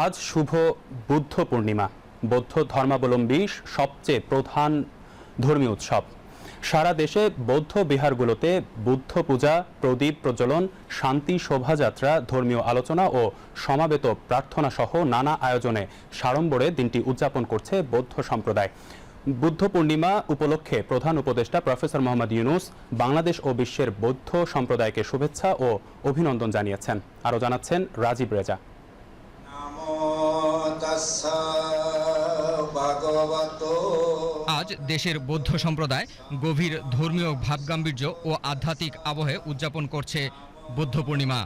আজ শুভ বুদ্ধ পূর্ণিমা, বৌদ্ধ ধর্মাবলম্বী সবচেয়ে প্রধান ধর্মীয় উৎসব। সারা দেশে বৌদ্ধ বিহারগুলোতে বুদ্ধ পূজা, প্রদীপ প্রজ্বলন, শান্তি শোভাযাত্রা, ধর্মীয় আলোচনা ও সমাবেত প্রার্থনা সহ নানা আয়োজনে সাড়ম্বরে দিনটি উদযাপন করছে বৌদ্ধ সম্প্রদায়। বুদ্ধ পূর্ণিমা উপলক্ষে প্রধান উপদেষ্টা প্রফেসর মোহাম্মদ ইউনুস বাংলাদেশ ও বিশ্বের বৌদ্ধ সম্প্রদায়কে শুভেচ্ছা ও অভিনন্দন জানিয়েছেন। আরও জানাচ্ছেন রাজীব রেজা। আজ দেশের বৌদ্ধ সম্প্রদায় গভীর ধর্মীয় ভাবগাম্ভীর্য ও আধ্যাত্মিক আবহে উদযাপন করছে বুদ্ধ পূর্ণিমা।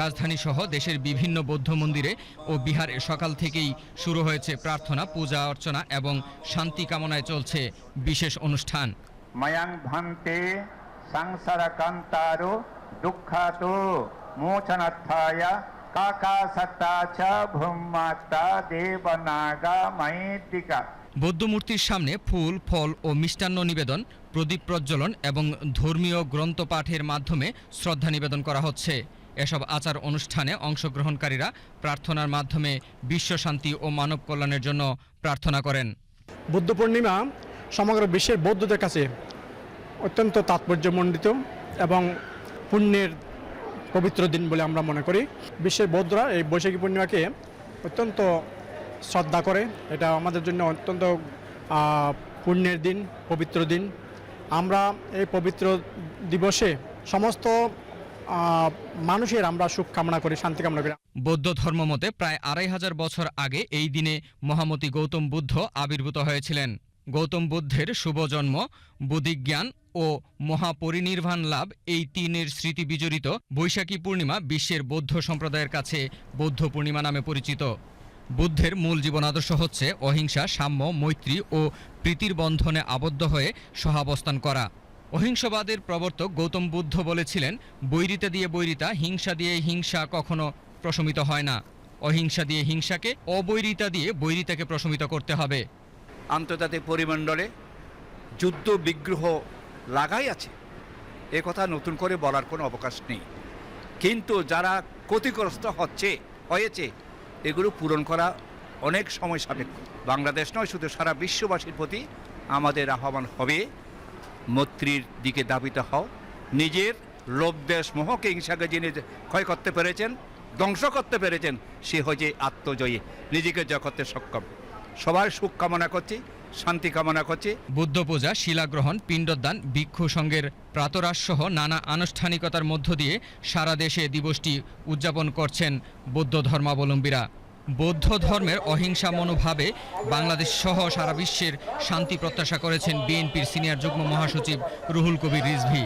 রাজধানী সহ দেশের বিভিন্ন বৌদ্ধ মন্দিরে ও বিহারে সকাল থেকেই শুরু হয়েছে প্রার্থনা পূজা অর্চনা এবং শান্তি কামনায় চলছে বিশেষ অনুষ্ঠান। মায়াং ভন্তে সংসারকান্তারো দুঃখাতো মোচনার্থায় বৌদ্ধ মূর্তির সামনে ফুল ফল ও মিষ্টান্ন নিবেদন প্রদীপ প্রজ্বলন এবং ধর্মীয় গ্রন্থ পাঠের মাধ্যমে শ্রদ্ধা নিবেদন করা হচ্ছে। এসব আচার অনুষ্ঠানে অংশগ্রহণকারীরা প্রার্থনার মাধ্যমে বিশ্ব শান্তি ও মানব কল্যাণের জন্য প্রার্থনা করেন। বুদ্ধ পূর্ণিমা সমগ্র বিশ্বের বৌদ্ধদের কাছে অত্যন্ত তাৎপর্যমণ্ডিত এবং পুণ্যের পবিত্র দিন বলে আমরা মনে করি। বিশ্বের বৌদ্ধরা এই বৈশাখী পূর্ণিমাকে অত্যন্ত শ্রদ্ধা করে। এটা আমাদের জন্য অত্যন্ত পুণ্যের দিন, পবিত্র দিন। আমরা এই পবিত্র দিবসে সমস্ত মানুষের আমরা সুখ কামনা করি, শান্তি কামনা করি। বৌদ্ধ ধর্মমতে প্রায় আড়াই হাজার বছর আগে এই দিনে মহামতি গৌতম বুদ্ধ আবির্ভূত হয়েছিলেন। গৌতম বুদ্ধের শুভ জন্ম, বুদ্ধিজ্ঞান ও মহাপরিনির্বাণ লাভ এই তিনের স্মৃতি বিজড়িত বৈশাখী পূর্ণিমা বিশ্বের বৌদ্ধ সম্প্রদায়ের কাছে বৌদ্ধ পূর্ণিমা নামে পরিচিত। বুদ্ধের মূল জীবন আদর্শ হচ্ছে অহিংসা, সাম্য, মৈত্রী ও প্রীতির বন্ধনে আবদ্ধ হয়ে সহাবস্থান করা। অহিংসবাদের প্রবর্তক গৌতম বুদ্ধ বলেছিলেন, বৈরিতা দিয়ে বৈরিতা, হিংসা দিয়ে হিংসা কখনো প্রশমিত হয় না। অহিংসা দিয়ে হিংসাকে অবৈরিতা দিয়ে বৈরিতাকে প্রশমিত করতে হবে। আন্তর্জাতিক পরিমণ্ডলে যুদ্ধ বিগ্রহ লাগাই আছে। এ কথা নতুন করে বলার কোনো অবকাশ নেই। কিন্তু যারা ক্ষতিগ্রস্ত হচ্ছে, হয়েছে, এগুলো পূরণ করা অনেক সময় সাপেক্ষ। বাংলাদেশ নয়, শুধু সারা বিশ্ববাসীর প্রতি আমাদের আহ্বান হবে, মৈত্রীর দিকে দাবিত হও। নিজের লোভ, দেশ মোহকে হিংসাকে যিনি ক্ষয় করতে পেরেছেন, ধ্বংস করতে পেরেছেন, সে হয়েছে আত্মজয়ী। নিজেকে জয় করতে সক্ষম। সবার সুখ কামনা করছি। শান্তি কামনা করছি। বুদ্ধ পূজা শিলাগ্রহণ, পিণ্ডদান, ভিক্ষু সংঘের প্রাতরাসসহ নানা আনুষ্ঠানিকতার মধ্য দিয়ে সারা দেশে দিবসটি উদযাপন করছেন বৌদ্ধ ধর্মাবলম্বীরা। বৌদ্ধ ধর্মের অহিংসা মনোভাবে বাংলাদেশ সহ সারা বিশ্বের শান্তি প্রত্যাশা করেছেন বিএনপির সিনিয়র যুগ্ম মহাসচিব রুহুল কবির রিজভি।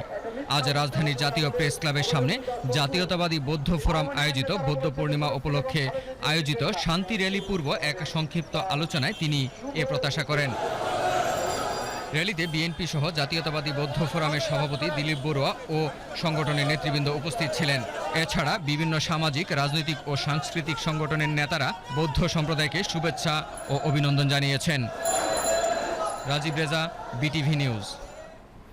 আজ রাজধানীর জাতীয় প্রেস ক্লাবের সামনে জাতীয়তাবাদী বৌদ্ধ ফোরাম আয়োজিত বৌদ্ধ পূর্ণিমা উপলক্ষে আয়োজিত শান্তি র্যালি পূর্ব এক সংক্ষিপ্ত আলোচনায় তিনি এ প্রত্যাশা করেন। র্যালিতে বিএনপি সহ জাতীয়তাবাদী বৌদ্ধ ফোরামের সভাপতি দিলীপ বড়ুয়া ও সংগঠনের নেতৃবৃন্দ উপস্থিত ছিলেন। এছাড়া বিভিন্ন সামাজিক, রাজনৈতিক ও সাংস্কৃতিক সংগঠনের নেতারা বৌদ্ধ সম্প্রদায়কে শুভেচ্ছা ও অভিনন্দন জানিয়েছেন। Rajib Reza, BTV news.